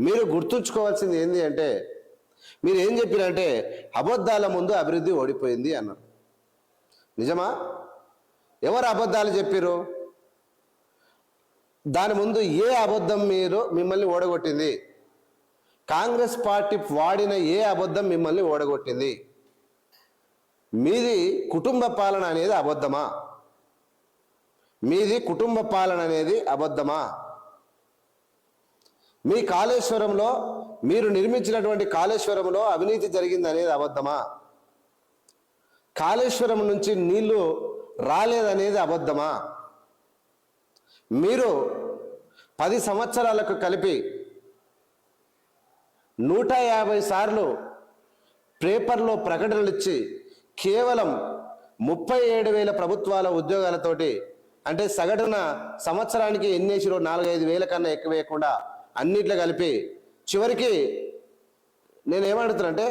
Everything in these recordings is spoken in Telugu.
మీరు గుర్తుంచుకోవాల్సింది ఏంటి అంటే మీరు ఏం చెప్పారంటే అబద్ధాల ముందు అభివృద్ధి ఓడిపోయింది అన్నారు. నిజమా? ఎవరు అబద్ధాలు చెప్పారు దాని ముందు ఏ అబద్ధం మీరు మిమ్మల్ని ఓడగొట్టింది? కాంగ్రెస్ పార్టీ వాడిన ఏ అబద్ధం మిమ్మల్ని ఓడగొట్టింది? మీది కుటుంబ పాలన అనేది అబద్ధమా? మీది కుటుంబ పాలన అనేది అబద్ధమా? మీ కాళేశ్వరంలో మీరు నిర్మించినటువంటి కాళేశ్వరంలో అవినీతి జరిగింది అనేది అబద్ధమా? కాళేశ్వరం నుంచి నీళ్ళు రాలేదనేది అబద్ధమా? మీరు పది సంవత్సరాలకు కలిపి నూట యాభై సార్లు పేపర్లో ప్రకటనలు ఇచ్చి కేవలం ముప్పై ఏడు వేల ప్రభుత్వాల ఉద్యోగాలతోటి అంటే సగటున సంవత్సరానికి ఎన్నేసిరో నాలుగైదు వేల కన్నా ఎక్కువ వేయకుండా అన్నిట్లో కలిపి చివరికి నేను ఏమడుతున్నా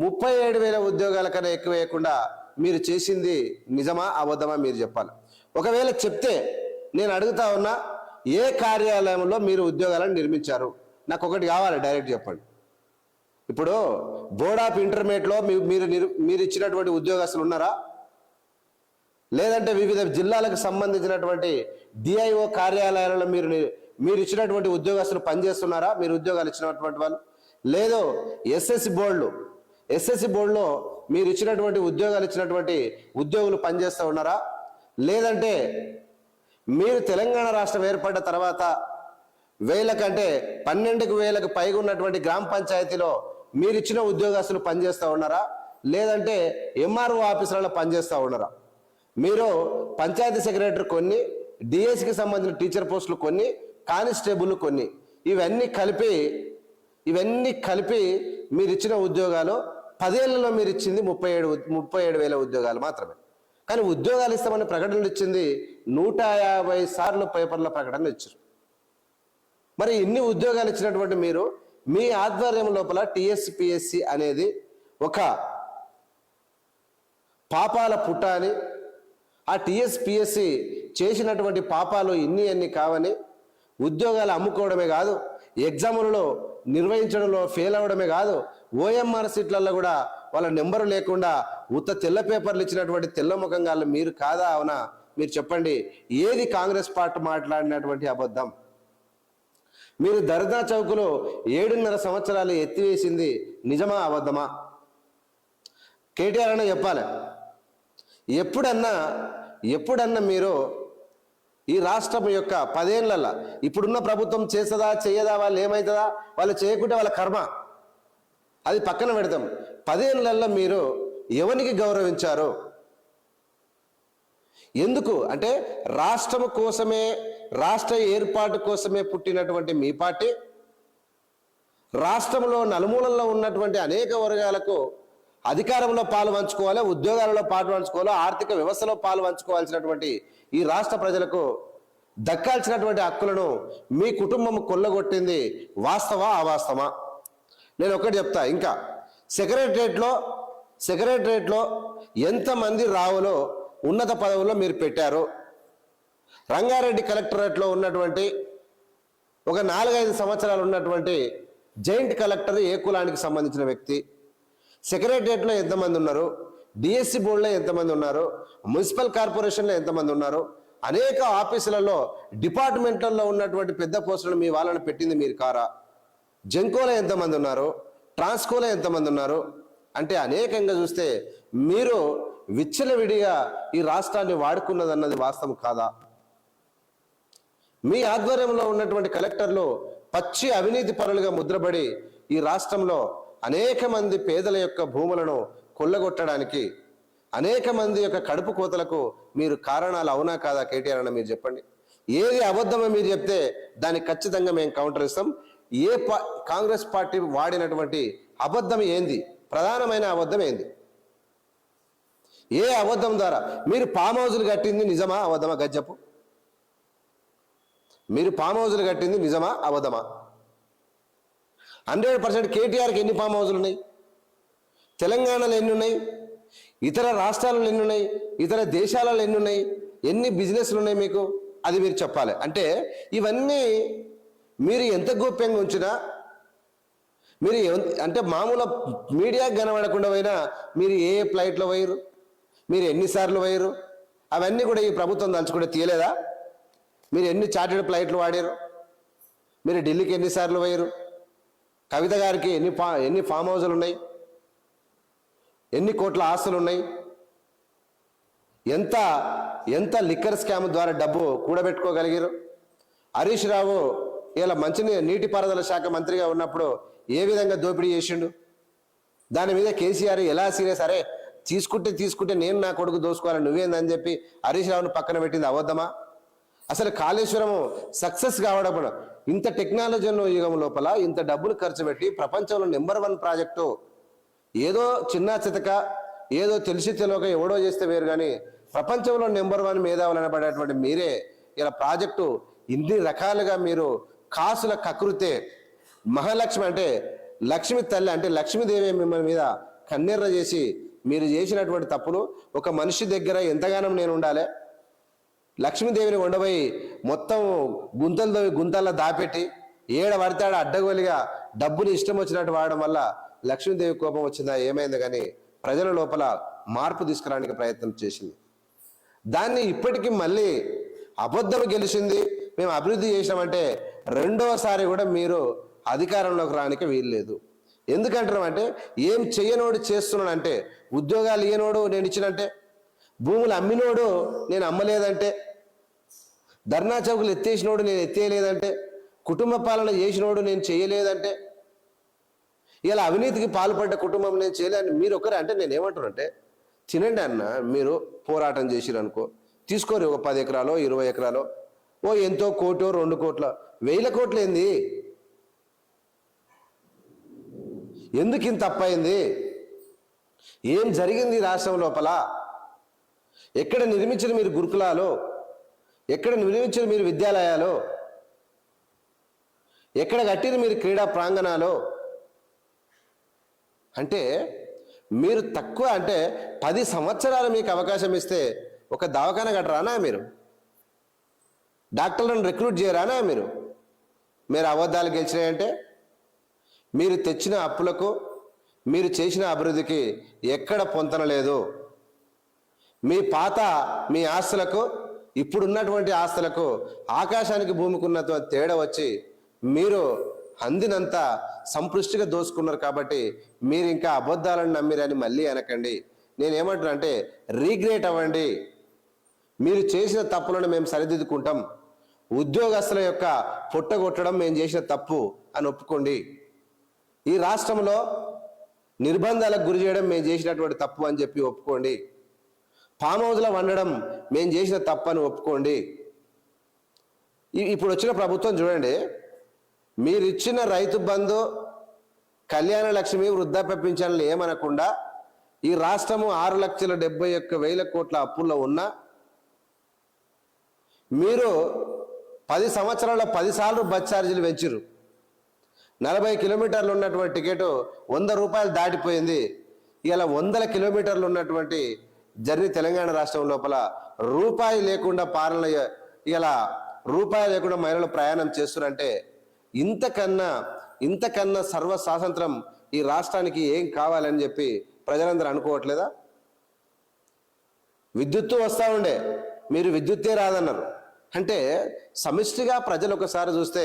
ముప్పై ఏడు వేల ఉద్యోగాల కన్నా ఎక్కువ వేయకుండా మీరు చేసింది నిజమా అబద్ధమా మీరు చెప్పాలి. ఒకవేళ చెప్తే నేను అడుగుతా ఉన్నా ఏ కార్యాలయంలో మీరు ఉద్యోగాలను నిర్మించారు? నాకు ఒకటి కావాలి డైరెక్ట్ చెప్పండి. ఇప్పుడు బోర్డ్ ఆఫ్ ఇంటర్మీడియట్లో మీరు మీరు ఇచ్చినటువంటి ఉద్యోగస్తులు ఉన్నారా? లేదంటే వివిధ జిల్లాలకు సంబంధించినటువంటి డిఐఓ కార్యాలయాలలో మీరు మీరు ఇచ్చినటువంటి ఉద్యోగస్తులు పనిచేస్తున్నారా? మీరు ఉద్యోగాలు ఇచ్చినటువంటి వాళ్ళు? లేదు ఎస్ఎస్సి బోర్డులు ఎస్ఎస్సి బోర్డులో మీరు ఇచ్చినటువంటి ఉద్యోగాలు ఇచ్చినటువంటి ఉద్యోగులు పనిచేస్తూ ఉన్నారా? లేదంటే మీరు తెలంగాణ రాష్ట్రం ఏర్పడ్డ తర్వాత వేల కంటే పన్నెండుకు వేలకు పైగా ఉన్నటువంటి గ్రామ పంచాయతీలో మీరు ఇచ్చిన ఉద్యోగస్తులు పనిచేస్తూ ఉన్నారా? లేదంటే ఎంఆర్ఓ ఆఫీసులలో పనిచేస్తూ ఉన్నారా? మీరు పంచాయతీ సెక్రటరీ కొన్ని డిఎస్సికి సంబంధించిన టీచర్ పోస్టులు కొన్ని కానిస్టేబుల్ కొన్ని. ఇవన్నీ కలిపి ఇవన్నీ కలిపి మీరు ఇచ్చిన ఉద్యోగాలు పదేళ్ళలో మీరు ఇచ్చింది ముప్పై ఏడు ముప్పై ఏడు వేల ఉద్యోగాలు మాత్రమే. కానీ ఉద్యోగాలు ఇస్తామని ప్రకటనలు ఇచ్చింది నూట యాభై సార్లు పేపర్ల ప్రకటనలు ఇచ్చారు. మరి ఇన్ని ఉద్యోగాలు ఇచ్చినటువంటి మీరు మీ ఆధ్వర్యం లోపల టిఎస్పిఎస్సి అనేది ఒక పాపాల పుట్ట అని ఆ టిఎస్పిఎస్సి చేసినటువంటి పాపాలు ఇన్ని అన్ని కావని ఉద్యోగాలు అమ్ముకోవడమే కాదు ఎగ్జాములలో నిర్వహించడంలో ఫెయిల్ అవ్వడమే కాదు ఓఎంఆర్ సీట్లలో కూడా వాళ్ళ నెంబరు లేకుండా ఉత్త తెల్ల పేపర్లు ఇచ్చినటువంటి తెల్ల ముఖంగాళ్ళు మీరు కాదా అవునా? మీరు చెప్పండి. ఏది కాంగ్రెస్ పార్టీ మాట్లాడినటువంటి అబద్ధం? మీరు దర్దా చౌకులో ఏడున్నర సంవత్సరాలు ఎత్తివేసింది నిజమా అబద్ధమా? కేటీఆర్ అన్న చెప్పాలి. ఎప్పుడన్నా ఎప్పుడన్నా మీరు ఈ రాష్ట్రం యొక్క పదేళ్ళలో ఇప్పుడున్న ప్రభుత్వం చేస్తుందా చేయదా వాళ్ళు ఏమవుతుందా వాళ్ళు చేయకుంటే వాళ్ళ కర్మ. అది పక్కన పెడతాం పదేళ్ళలో మీరు ఎవరికి గౌరవించారు? ఎందుకు? అంటే రాష్ట్రం కోసమే రాష్ట్ర ఏర్పాటు కోసమే పుట్టినటువంటి మీ పార్టీ. రాష్ట్రంలో నలుమూలల్లో ఉన్నటువంటి అనేక వర్గాలకు అధికారంలో పాలు పంచుకోవాలి ఉద్యోగాలలో పాలు పంచుకోవాలి ఆర్థిక వ్యవస్థలో పాలు పంచుకోవాల్సినటువంటి ఈ రాష్ట్ర ప్రజలకు దక్కాల్సినటువంటి హక్కులను మీ కుటుంబం కొల్లగొట్టింది వాస్తవా అవాస్తవా నేను ఒకటి చెప్తా ఇంకా సెక్రటరేట్లో సెక్రటరేట్లో ఎంతమంది రావులో ఉన్నత పదవుల్లో మీరు పెట్టారు? రంగారెడ్డి కలెక్టరేట్లో ఉన్నటువంటి ఒక నాలుగైదు సంవత్సరాలు ఉన్నటువంటి జైంట్ కలెక్టర్ ఏ కులానికి సంబంధించిన వ్యక్తి? సెక్రటరియట్లో ఎంతమంది ఉన్నారు? డిఎస్సి బోర్డులో ఎంతమంది ఉన్నారు? మున్సిపల్ కార్పొరేషన్లో ఎంతమంది ఉన్నారు? అనేక ఆఫీసులలో డిపార్ట్మెంట్లలో ఉన్నటువంటి పెద్ద పోస్టులు మీ వాళ్ళని పెట్టింది మీరు కారా? జంకోలో ఎంతమంది ఉన్నారు? ట్రాన్స్కోలో ఎంతమంది ఉన్నారు? అంటే అనేకంగా చూస్తే మీరు విచ్చలవిడిగా ఈ రాష్ట్రాన్ని వాడుకున్నదన్నది వాస్తవం కాదా? మీ ఆధ్వర్యంలో ఉన్నటువంటి కలెక్టర్లు పచ్చి అవినీతి పరులుగా ముద్రపడి ఈ రాష్ట్రంలో అనేక మంది పేదల యొక్క భూములను కొల్లగొట్టడానికి అనేక మంది యొక్క కడుపు కోతలకు మీరు కారణాలు అవునా కాదా కేటీఆర్ అన్న మీరు చెప్పండి. ఏది అబద్ధమో మీరు చెప్తే దానికి ఖచ్చితంగా మేము కౌంటర్ ఇస్తాం. ఏ పా కాంగ్రెస్ పార్టీ వాడినటువంటి అబద్ధం ఏంది? ప్రధానమైన అబద్ధం ఏంది? ఏ అబద్ధం ద్వారా? మీరు పామ్ హౌజులు కట్టింది నిజమా అబద్ధమా? గజ్జపు. మీరు పామ్ హౌజులు కట్టింది నిజమా అబద్ధమా? హండ్రెడ్ పర్సెంట్ కేటీఆర్కి ఎన్ని ఫామ్ హౌజులు ఉన్నాయి? తెలంగాణలో ఎన్ని ఉన్నాయి? ఇతర రాష్ట్రాలలో ఎన్ని ఉన్నాయి? ఇతర దేశాలలో ఎన్ని ఉన్నాయి? ఎన్ని బిజినెస్లు ఉన్నాయి మీకు? అది మీరు చెప్పాలి. అంటే ఇవన్నీ మీరు ఎంత గోప్యంగా ఉంచినా మీరు అంటే మామూలు మీడియాకి కనబడకుండా పోయినా మీరు ఏ ఫ్లైట్లో పోయారు మీరు ఎన్నిసార్లు పోయారు అవన్నీ కూడా ఈ ప్రభుత్వం తలుచుకుంటే తీయలేదా? మీరు ఎన్ని చార్టెడ్ ఫ్లైట్లు వాడారు మీరు ఢిల్లీకి ఎన్నిసార్లు పోయారు కవిత గారికి ఎన్ని ఫా ఎన్ని ఫామ్ హౌజులు ఉన్నాయి? ఎన్ని కోట్ల ఆస్తులు ఉన్నాయి ఎంత ఎంత లిక్కర్ స్కామ్ ద్వారా డబ్బు కూడబెట్టుకోగలిగారు? హరీష్ రావు ఇలా మంచి నీటిపారుదల శాఖ మంత్రిగా ఉన్నప్పుడు ఏ విధంగా దోపిడీ చేసిండు? దాని మీద కేసీఆర్ ఎలా సీరియస్? అరే తీసుకుంటే తీసుకుంటే నేను నా కొడుకు దోసుకోవాలి నువ్వేందని చెప్పి హరీష్ రావును పక్కన పెట్టింది అవద్దమా అసలు కాళేశ్వరము సక్సెస్ కావడం ఇంత టెక్నాలజీ యుగం లోపల ఇంత డబ్బులు ఖర్చు పెట్టి ప్రపంచంలో నెంబర్ వన్ ప్రాజెక్టు. ఏదో చిన్న చితక ఏదో తెలిసి తెలియక ఎవడో చేస్తే వేరు కానీ ప్రపంచంలో నెంబర్ వన్ మీద అనబడేటువంటి మీరే ఇలా ప్రాజెక్టు ఇన్ని రకాలుగా మీరు కాసుల కకృతే. మహాలక్ష్మి అంటే లక్ష్మి తల్లి అంటే లక్ష్మీదేవి మిమ్మల్ని మీద కన్నెర్ర చేసి మీరు చేసినటువంటి తప్పులు ఒక మనిషి దగ్గర ఎంతగానో నేను ఉండాలి. లక్ష్మీదేవిని ఉండబోయి మొత్తం గుంతలు తవ్వి గుంతల్లో దాపెట్టి ఏడ పడతాడు అడ్డగోలిగా డబ్బులు ఇష్టం వచ్చినట్టు వాడడం వల్ల లక్ష్మీదేవి కోపం వచ్చిందా? ఏమైంది కానీ ప్రజల లోపల మార్పు తీసుకురావడానికి ప్రయత్నం చేసింది. దాన్ని ఇప్పటికీ మళ్ళీ అబద్ధం గెలిచింది. మేము అభివృద్ధి చేసినామంటే రెండవసారి కూడా మీరు అధికారంలోకి రానికి వీల్లేదు. ఎందుకంటారంటే ఏం చెయ్యనోడు చేస్తున్నాడంటే ఉద్యోగాలు ఇయ్యనోడు నేను ఇచ్చినంటే భూములు అమ్మినోడు నేను అమ్మలేదంటే ధర్నా చౌకులు ఎత్తేసినోడు నేను ఎత్తేయలేదంటే కుటుంబ పాలన చేసినోడు నేను చేయలేదంటే ఇలా అవినీతికి పాల్పడ్డ కుటుంబం నేను చేయలేదని మీరు ఒకరే అంటే నేను ఏమంటానంటే తినండి అన్న మీరు పోరాటం చేసిరు అనుకో తీసుకోరు ఒక పది ఎకరాలో ఇరవై ఎకరాలో ఓ ఎంతో కోటో రెండు కోట్ల వేల కోట్లు ఏంది ఎందుకు ఇంత తప్పైంది? ఏం జరిగింది రాష్ట్రం లోపల? ఎక్కడ నిర్మించిన మీరు గురుకులాలో? ఎక్కడ నిర్మించిన మీరు విద్యాలయాలు? ఎక్కడ కట్టిన మీరు క్రీడా ప్రాంగణాలు? అంటే మీరు తక్కువ అంటే పది సంవత్సరాలు మీకు అవకాశం ఇస్తే ఒక దవాఖాన కట్టరానా మీరు? డాక్టర్లను రిక్రూట్ చేయరానా మీరు? మీరు అబద్ధాలు గెలిచినాయంటే? మీరు తెచ్చిన అప్పులకు మీరు చేసిన అభివృద్ధికి ఎక్కడ పొంతన లేదు? మీ పాత మీ ఆస్తులకు ఇప్పుడున్నటువంటి ఆస్తులకు ఆకాశానికి భూమికి ఉన్న తేడా వచ్చి మీరు అందినంత సంపృష్టిగా దోసుకున్నారు కాబట్టి మీరు ఇంకా అబద్ధాలను నమ్మిరని మళ్ళీ అనకండి. నేనేమంటున్నా అంటే రీగ్రేట్ అవ్వండి. మీరు చేసిన తప్పులను మేము సరిదిద్దుకుంటాం. ఉద్యోగస్తుల యొక్క పుట్టగొట్టడం మేము చేసిన తప్పు అని ఒప్పుకోండి. ఈ రాష్ట్రంలో నిర్బంధాలకు గురి చేయడం మేము చేసినటువంటి తప్పు అని చెప్పి ఒప్పుకోండి. ఫామ్ హౌస్లో వండడం మేము చేసిన తప్పని ఒప్పుకోండి. ఇప్పుడు వచ్చిన ప్రభుత్వం చూడండి. మీరు ఇచ్చిన రైతు బంధు కళ్యాణ లక్ష్మి వృద్ధాప్య పింఛన్లు ఏమనకుండా ఈ రాష్ట్రము ఆరు లక్షల డెబ్బై ఒక్క వేల కోట్ల అప్పుల్లో ఉన్నా మీరు పది సంవత్సరాల పదిసార్లు బస్ ఛార్జీలు పెంచిరు నలభై కిలోమీటర్లు ఉన్నటువంటి టికెట్ వంద రూపాయలు దాటిపోయింది. ఇలా వందల కిలోమీటర్లు ఉన్నటువంటి జర్నీ తెలంగాణ రాష్ట్రం లోపల రూపాయి లేకుండా పాలన ఇలా రూపాయి లేకుండా మహిళలు ప్రయాణం చేస్తున్నారంటే ఇంతకన్నా ఇంతకన్నా సర్వ స్వాతంత్రం ఈ రాష్ట్రానికి ఏం కావాలని చెప్పి ప్రజలందరూ అనుకోవట్లేదా? విద్యుత్తు వస్తూ ఉండే మీరు విద్యుత్తే రాదన్నారు. అంటే సమిష్టిగా ప్రజలు ఒకసారి చూస్తే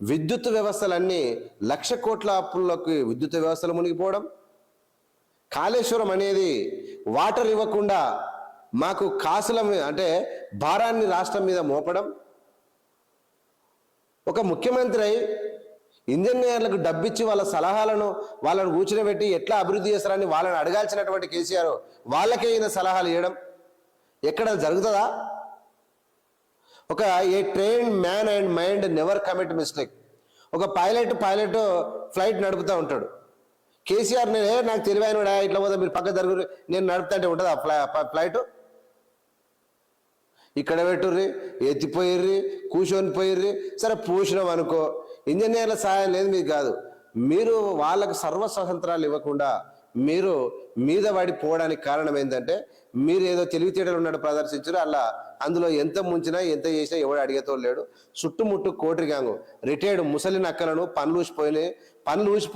విద్యుత్ వ్యవస్థలన్నీ లక్ష కోట్ల అప్పుల్లోకి విద్యుత్ వ్యవస్థలు మునిగిపోవడం కాళేశ్వరం అనేది వాటర్ ఇవ్వకుండా మాకు కాసుల మీద అంటే భారాన్ని రాష్ట్రం మీద మోపడం. ఒక ముఖ్యమంత్రి అయి ఇంజనీర్లకు డబ్బిచ్చి వాళ్ళ సలహాలను వాళ్ళని కూర్చునబెట్టి ఎట్లా అభివృద్ధి చేస్తారని వాళ్ళని అడగాల్సినటువంటి కేసీఆర్ వాళ్ళకే ఈయన సలహాలు ఇవ్వడం. ఎక్కడ జరుగుతుందా? ఒక a train man and mind never commit mistake ఒక పైలట్ పైలట్ ఫ్లైట్ నడుపుతూ ఉంటాడు. కేసీఆర్ నేను నాకు తెలివైన ఇట్లా పోతే మీరు పక్క జరుగు నేను నడుపుతుంటే ఆ ఫ్లై ఫ్లైట్? ఇక్కడ పెట్టుర్రి ఎత్తిపోయిర్రి కూర్చొని పోయిర్రి. సరే పూసినాం అనుకో. ఇంజనీర్ల సహాయం లేదు మీకు కాదు. మీరు వాళ్ళకు సర్వ స్వతంత్రాలు ఇవ్వకుండా మీరు మీద పడి పోవడానికి కారణం ఏంటంటే మీరు ఏదో తెలివితేటలు ఉన్నట్టు ప్రదర్శించారు. అలా అందులో ఎంత ముంచినా ఎంత చేసినా ఎవడు అడిగేతో లేడు. చుట్టుముట్టు కోటి గాంగు రిటైర్డ్ ముసలి నక్కలను పనులు ఊసిపోయినాయి. పనులు ఊసి